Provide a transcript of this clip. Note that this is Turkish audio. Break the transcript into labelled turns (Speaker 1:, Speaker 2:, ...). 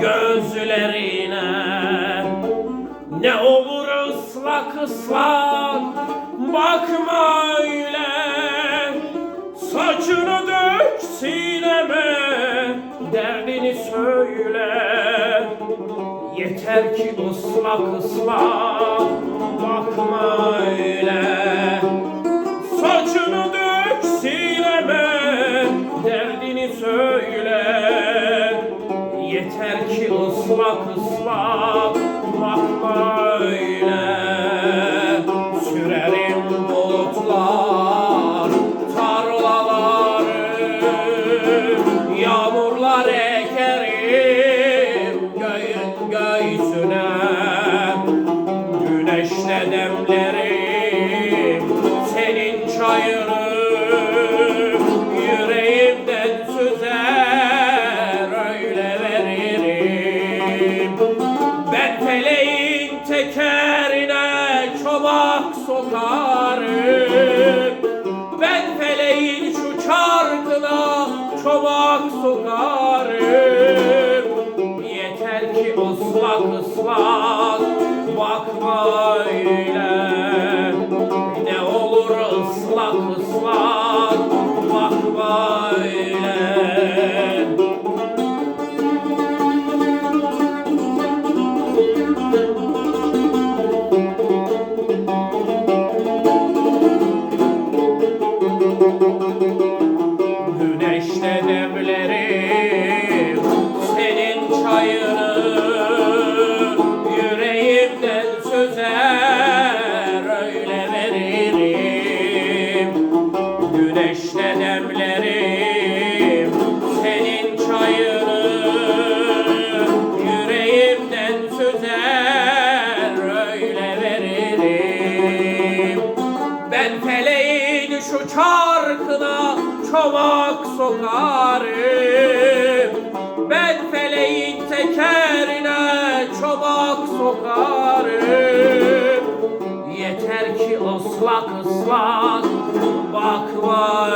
Speaker 1: gözlerine Ne olur ıslak ıslak bakma öyle. Saçını dök sineme derdini söyle. Yeter ki ıslak ıslak bakma öyle ki ıslak ıslak bakma öyle Sürerim bulutlar tarlaları Yağmurlar ekerim göğün göğsüne. Güneşle demlerim senin çayını tekerine çomak sokarım. Ben feleğin şu çarkına çomak sokarım. Yeter ki ıslak ıslak bakma öyle. Ne olur ıslak ıslak ben feleğin şu çarkına çomak sokarım. Ben feleğin tekerine çomak sokarım. Yeter ki ıslak ıslak bakma